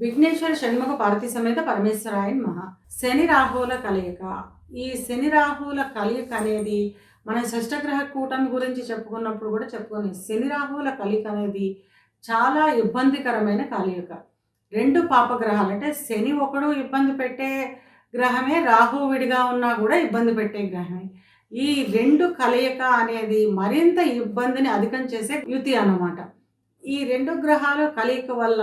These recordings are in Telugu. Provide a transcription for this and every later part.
విఘ్నేశ్వర షణ్ముఖ పార్వతీ సమేత పరమేశ్వరాయ మహా శని రాహువుల కలయిక. ఈ శని రాహువుల కలయిక అనేది మన షష్టగ్రహ కూటమి గురించి చెప్పుకున్నప్పుడు కూడా చెప్పుకొని శని రాహువుల కలయిక అనేది చాలా ఇబ్బందికరమైన కలయిక. రెండు పాపగ్రహాలు అంటే శని ఒకడు ఇబ్బంది పెట్టే గ్రహమే రాహు విడిగా ఉన్నా కూడా ఇబ్బంది పెట్టే గ్రహమే. ఈ రెండు కలయిక అనేది మరింత ఇబ్బందిని అధికం చేసే యుతి అన్నమాట. ఈ రెండు గ్రహాలు కలయిక వల్ల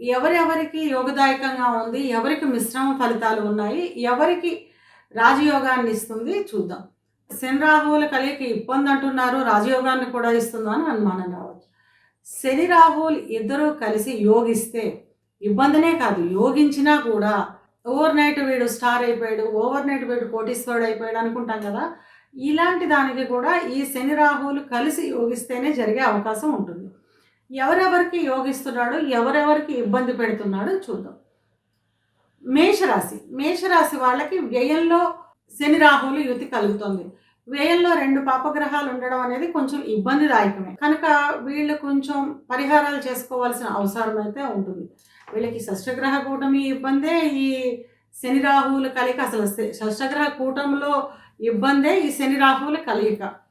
ఎవరెవరికి యోగదాయకంగా ఉంది ఎవరికి మిశ్రమ ఫలితాలు ఉన్నాయి ఎవరికి రాజయోగాన్ని ఇస్తుంది చూద్దాం. శని రాహువుల కలయిక ఇబ్బంది అంటున్నారు రాజయోగాన్ని కూడా ఇస్తుందని అనుమానం రావచ్చు. శని రాహువులు ఇద్దరూ కలిసి యోగిస్తే ఇబ్బందినే కాదు యోగించినా కూడా ఓవర్ నైట్ వీడు స్టార్ అయిపోయాడు ఓవర్ నైట్ వీడు కోటీశ్వరుడు అయిపోయాడు అనుకుంటాం కదా ఇలాంటి దానికి కూడా ఈ శని రాహువులు కలిసి యోగిస్తేనే జరిగే అవకాశం ఉంటుంది. ఎవరెవరికి యోగిస్తున్నాడు ఎవరెవరికి ఇబ్బంది పెడుతున్నాడు చూద్దాం. మేషరాశి. మేషరాశి వాళ్ళకి వ్యయంలో శని రాహువులు యుతి కలుగుతుంది. వ్యయంలో రెండు పాపగ్రహాలు ఉండడం అనేది కొంచెం ఇబ్బందిదాయకమే. కనుక వీళ్ళు కొంచెం పరిహారాలు చేసుకోవాల్సిన అవసరం అయితే ఉంటుంది. వీళ్ళకి షష్టగ్రహ కూటమి ఇబ్బందే ఈ శని రాహువుల కలయిక. అసలు శ- షష్టగ్రహ కూటమిలో ఇబ్బందే ఈ శని రాహువుల కలయిక.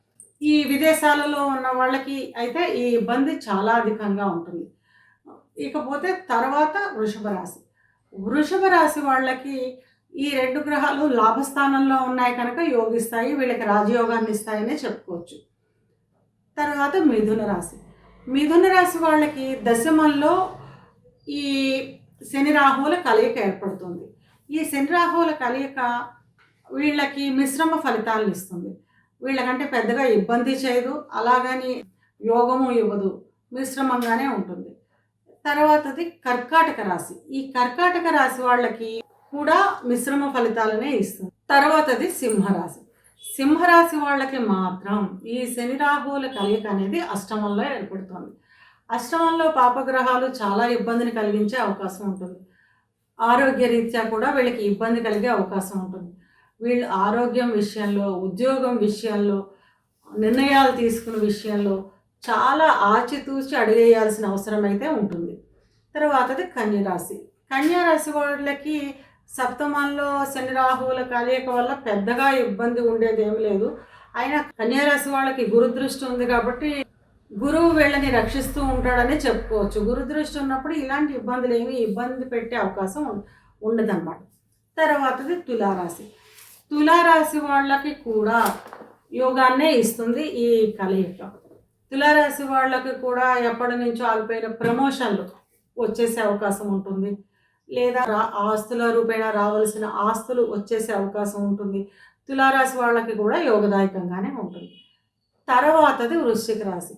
ఈ విదేశాలలో ఉన్న వాళ్ళకి అయితే ఈ ఇబ్బంది చాలా అధికంగా ఉంటుంది. ఇకపోతే తర్వాత వృషభ రాశి. వృషభ రాశి వాళ్ళకి ఈ రెండు గ్రహాలు లాభస్థానంలో ఉన్నాయి కనుక యోగిస్తాయి వీళ్ళకి రాజయోగాన్ని ఇస్తాయనే చెప్పుకోవచ్చు. తర్వాత మిథున రాశి. మిథున రాశి వాళ్ళకి దశమంలో ఈ శని రాహువుల కలయిక ఏర్పడుతుంది. ఈ శని రాహువుల కలయిక వీళ్ళకి మిశ్రమ ఫలితాలను ఇస్తుంది. వీళ్ళకంటే పెద్దగా ఇబ్బంది చేయదు అలాగని యోగము ఇవ్వదు మిశ్రమంగానే ఉంటుంది. తర్వాతది కర్కాటక రాశి. ఈ కర్కాటక రాశి వాళ్ళకి కూడా మిశ్రమ ఫలితాలనే ఇస్తుంది. తర్వాతది సింహరాశి. సింహరాశి వాళ్ళకి మాత్రం ఈ శని రాహువుల కలయిక అనేది అష్టమంలో ఏర్పడుతుంది. అష్టమంలో పాపగ్రహాలు చాలా ఇబ్బందిని కలిగించే అవకాశం ఉంటుంది. ఆరోగ్య రీత్యా కూడా వీళ్ళకి ఇబ్బంది కలిగే అవకాశం ఉంటుంది. వీళ్ళు ఆరోగ్యం విషయంలో ఉద్యోగం విషయంలో నిర్ణయాలు తీసుకునే విషయంలో చాలా ఆచితూచి అడిగేయాల్సిన అవసరం అయితే ఉంటుంది. తర్వాతది కన్యరాశి. కన్యారాశి వాళ్ళకి సప్తమంలో శని రాహువుల కలయిక వల్ల పెద్దగా ఇబ్బంది ఉండేది ఏమి లేదు. అయినా కన్యారాశి వాళ్ళకి గురుదృష్టి ఉంది కాబట్టి గురువు వీళ్ళని రక్షిస్తూ ఉంటాడని చెప్పుకోవచ్చు. గురుదృష్టి ఉన్నప్పుడు ఇలాంటి ఇబ్బందులు ఏమి ఇబ్బంది పెట్టే అవకాశం ఉండదన్నమాట. తర్వాతది తులారాశి. తులారాశి వాళ్ళకి కూడా యోగాన్నే ఇస్తుంది ఈ కలయిక తులారాశి వాళ్ళకి కూడా ఎప్పటి నుంచో ఆగిపోయిన ప్రమోషన్లు వచ్చేసే అవకాశం ఉంటుంది. లేదా రా- ఆస్తుల రూపేణా రావాల్సిన ఆస్తులు వచ్చేసే అవకాశం ఉంటుంది. తులారాశి వాళ్ళకి కూడా యోగదాయకంగానే ఉంటుంది. తర్వాతది వృశ్చిక రాశి.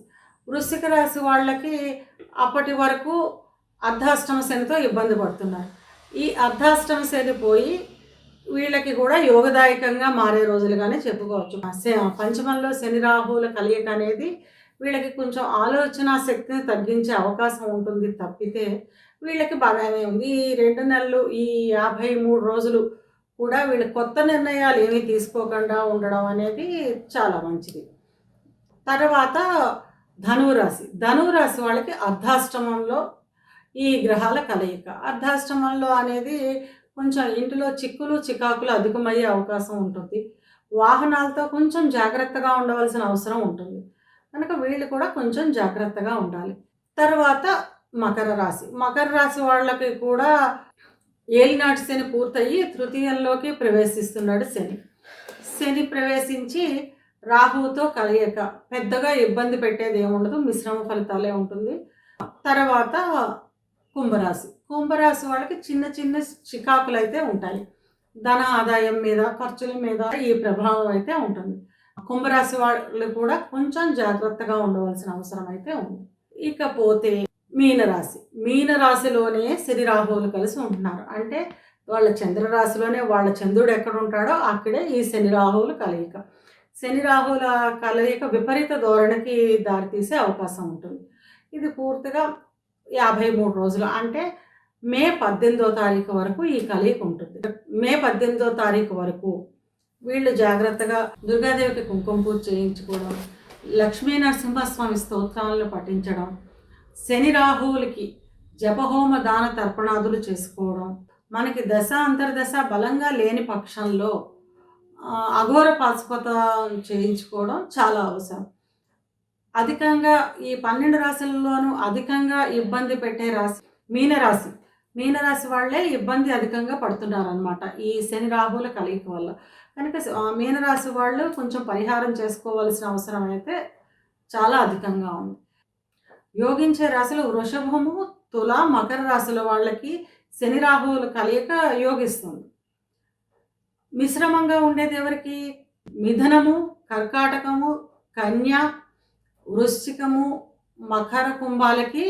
వృశ్చిక రాశి వాళ్ళకి అప్పటి వరకు అర్ధాష్టమ శనితో ఇబ్బంది పడుతున్నారు. ఈ అర్ధాష్టమ శని పోయి వీళ్ళకి కూడా యోగదాయకంగా మారే రోజులుగానే చెప్పుకోవచ్చు. పంచమంలో శని రాహువుల కలయిక అనేది వీళ్ళకి కొంచెం ఆలోచన శక్తిని తగ్గించే అవకాశం ఉంటుంది తప్పితే వీళ్ళకి బాగానే ఉంది. ఈ రెండు నెలలు ఈ యాభై మూడు రోజులు కూడా వీళ్ళు కొత్త నిర్ణయాలు ఏమీ తీసుకోకుండా ఉండడం అనేది చాలా మంచిది. తర్వాత ధనురాశి. ధనురాశి వాళ్ళకి అర్ధాష్టమంలో ఈ గ్రహాల కలయిక. అర్ధాష్టమంలో అనేది కొంచెం ఇంటిలో చిక్కులు చికాకులు అధికమయ్యే అవకాశం ఉంటుంది. వాహనాలతో కొంచెం జాగ్రత్తగా ఉండవలసిన అవసరం ఉంటుంది. కనుక వీళ్ళు కూడా కొంచెం జాగ్రత్తగా ఉండాలి. తర్వాత మకర రాశి. మకర రాశి వాళ్ళకి కూడా ఏలినాటి శని పూర్తయి తృతీయంలోకి ప్రవేశిస్తున్నాడు శని. శని ప్రవేశించి రాహువుతో కలయిక పెద్దగా ఇబ్బంది పెట్టేది ఏముండదు. మిశ్రమ ఫలితాలే ఉంటుంది. తర్వాత కుంభరాశి. కుంభరాశి వాళ్ళకి చిన్న చిన్న చికాకులు అయితే ఉంటాయి. ధన ఆదాయం మీద ఖర్చుల మీద ఈ ప్రభావం అయితే ఉంటుంది. కుంభరాశి వాళ్ళు కూడా కొంచెం జాగ్రత్తగా ఉండవలసిన అవసరం అయితే ఉంది. ఇకపోతే మీనరాశి. మీనరాశిలోనే శని రాహువులు కలిసి ఉంటున్నారు. అంటే వాళ్ళ చంద్రరాశిలోనే వాళ్ళ చంద్రుడు ఎక్కడ ఉంటాడో అక్కడే ఈ శని రాహువులు కలయిక. శని రాహువుల కలయిక విపరీత ధోరణికి దారితీసే అవకాశం ఉంటుంది. ఇది పూర్తిగా యాభై మూడు రోజులు. అంటే మే పద్దెనిమిదో తారీఖు వరకు ఈ కలయిక ఉంటుంది. మే పద్దెనిమిదో తారీఖు వరకు వీళ్ళు జాగ్రత్తగా దుర్గాదేవికి కుంకుమ పూజ చేయించుకోవడం లక్ష్మీ నరసింహస్వామి స్తోత్రాలను పఠించడం శని రాహువులకి జపహోమ దాన తర్పణాదులు చేసుకోవడం మనకి దశ అంతర్దశ బలంగా లేని పక్షంలో అఘోర పాశుపత చేయించుకోవడం చాలా అవసరం. అధికంగా ఈ పన్నెండు రాశుల్లోనూ అధికంగా ఇబ్బంది పెట్టే రాశి మీనరాశి. మీనరాశి వాళ్ళే ఇబ్బంది అధికంగా పడుతున్నారు అనమాట ఈ శని రాహుల కలయిక వల్ల. కనుక మీనరాశి వాళ్ళు కొంచెం పరిహారం చేసుకోవాల్సిన అవసరం అయితే చాలా అధికంగా ఉంది. యోగించే రాశులు వృషభము తుల మకర రాశుల వాళ్ళకి శని రాహువుల కలయిక యోగిస్తుంది. మిశ్రమంగా ఉండేది ఎవరికి మిథనము కర్కాటకము కన్య వృశ్చికము మకర కుంభాలకి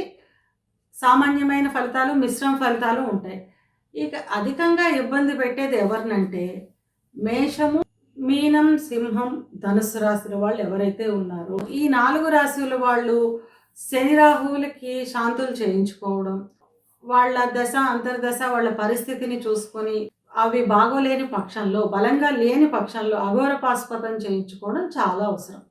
సామాన్యమైన ఫలితాలు మిశ్రమ ఫలితాలు ఉంటాయి. ఇక అధికంగా ఇబ్బంది పెట్టేది ఎవరినంటే మేషము మీనం సింహం ధనుసు రాశుల వాళ్ళు ఎవరైతే ఉన్నారో ఈ నాలుగు రాశుల వాళ్ళు శని రాహువులకి శాంతులు చేయించుకోవడం వాళ్ళ దశ అంతర్దశ వాళ్ళ పరిస్థితిని చూసుకొని అవి బాగోలేని పక్షంలో బలంగా లేని పక్షంలో అఘోర చేయించుకోవడం చాలా అవసరం.